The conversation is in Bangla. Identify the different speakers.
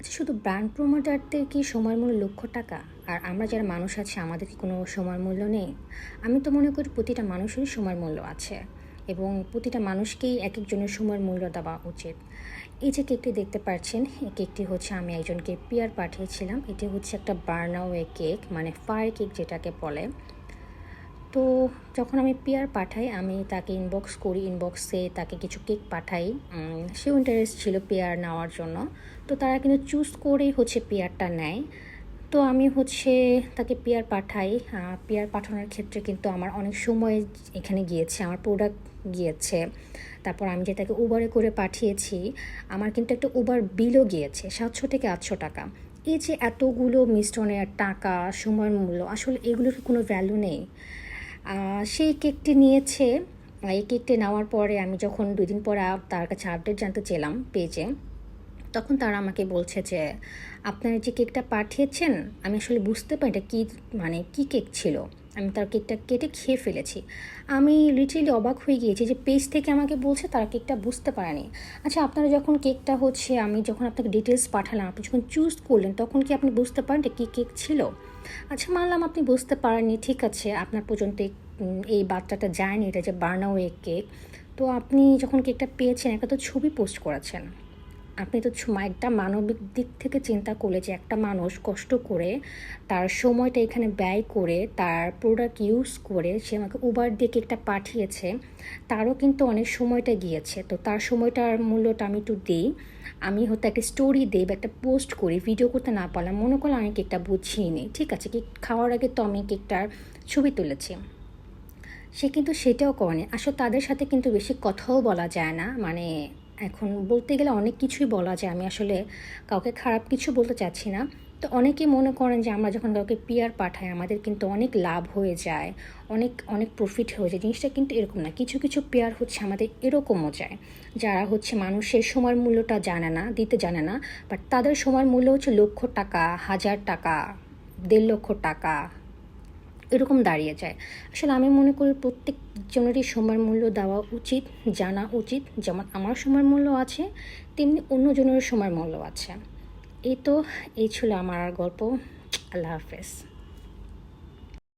Speaker 1: আচ্ছা শুধু ব্র্যান্ড প্রমোটারদের কি সময় মূল্য লক্ষ টাকা? আর আমরা যারা মানুষ আছে, আমাদের কি কোনো সময় মূল্য নেই? আমি তো মনে করি প্রতিটা মানুষেরই সময় মূল্য আছে এবং প্রতিটা মানুষকেই এক একজনের সময়ের মূল্য দেওয়া উচিত। এই যে কেকটি দেখতে পাচ্ছেন, এই কেকটি হচ্ছে আমি একজনকে পিয়ার পাঠিয়েছিলাম। এটি হচ্ছে একটা বার্নাওয়ে কেক মানে ফায়ার কেক যেটাকে বলে। তো যখন আমি পেয়ার পাঠাই, আমি তাকে ইনবক্স করি ইনবক্সে তাকে কিছু কেক পাঠাই। সেও ইন্টারেস্ট ছিল পেয়ার নেওয়ার জন্য। তো তারা কিন্তু চুজ করেই হচ্ছে পেয়ারটা নেয়। তো আমি হচ্ছে তাকে পেয়ার পাঠাই। পেয়ার পাঠানোর ক্ষেত্রে কিন্তু আমার অনেক সময় এখানে গিয়েছে, আমার প্রোডাক্ট গিয়েছে। তারপর আমি যে তাকে উবারে করে পাঠিয়েছি, আমার কিন্তু একটা উবার বিলও গিয়েছে, সাতশো থেকে আটশো টাকা। এই যে এতগুলো মিশ্রণের টাকা, সময়ের মূল্য, আসলে এগুলোর কোনো ভ্যালু নেই। সেই কেকটি নিয়েছে। এই কেকটি নেওয়ার পরে আমি যখন দুই দিন পরে তার কাছে আপডেট জানতে চেলাম পেজে, তখন তারা আমাকে বলছে যে, আপনারা যে কেকটা পাঠিয়েছেন, আমি আসলে বুঝতে পারি এটা কী মানে কী কেক ছিল। আমি তার কেকটা কেটে খেয়ে ফেলেছি। আমি লিটারেলি অবাক হয়ে গিয়েছি যে পেজ থেকে আমাকে বলছে তারা কেকটা বুঝতে পারেনি। আচ্ছা আপনারা যখন কেকটা হচ্ছে, আমি যখন আপনাকে ডিটেলস পাঠালাম, আপনি যখন চুজ করলেন, তখন কি আপনি বুঝতে পারেন এটা কী কেক ছিল? আচ্ছা মানলাম আপনি বুঝতে পারেননি, ঠিক আছে, আপনার পর্যন্ত এই- এই বার্তাটা যায়নি, এটা যে বার্নাওয়ে কেক তো আপনি যখন কেকটা পেয়েছেন, একটা তো ছবি পোস্ট করেছেন। আপনি তো একটা মানবিক দিক থেকে চিন্তা করলে যে একটা মানুষ কষ্ট করে তার সময়টা এখানে ব্যয় করে তার প্রোডাক্ট ইউজ করে সে আমাকে উবার দিয়ে কেকটা পাঠিয়েছে, তারও কিন্তু অনেক সময়টা গিয়েছে। তো তার সময়টার মূল্যটা আমি একটু দিই। আমি হয়তো একটা স্টোরি দিই বা একটা পোস্ট করি ভিডিও করতে না পারলাম, মনে করলাম আমি কেকটা বুঝিয়ে নিই। ঠিক আছে, কেক খাওয়ার আগে তো আমি কেকটার ছবি তুলেছি। সে কিন্তু সেটাও করেনি। আসলে তাদের সাথে কিন্তু বেশি কথাও বলা যায় না। মানে এখন বলতে গেলে অনেক কিছুই বলা যায়। আমি আসলে কাউকে খারাপ কিছু বলতে চাচ্ছি না। তো অনেকেই মনে করেন যে, আমরা যখন কাউকে পিয়ার পাঠাই, আমাদের কিন্তু অনেক লাভ হয়ে যায়, অনেক অনেক প্রফিট হয়ে যায়। জিনিসটা কিন্তু এরকম না। কিছু কিছু পেয়ার হচ্ছে আমাদের এরকমও যায়। যারা হচ্ছে মানুষের সময়ের মূল্যটা জানে না, দিতে জানে না বাট তাদের সময়ের মূল্য হচ্ছে লক্ষ টাকা, হাজার টাকা, দেড় লক্ষ টাকা এরকম দাঁড়িয়ে যায়। আসলে আমি মনে করি প্রত্যেকজনেরই সময়ের মূল্য দেওয়া উচিত, জানা উচিত। যেমন আমার সময়ের মূল্য আছে, তেমনি অন্য জনের সময়ের মূল্য আছে। এই তো, এই ছিল আমার গল্প। আল্লাহ হাফেজ।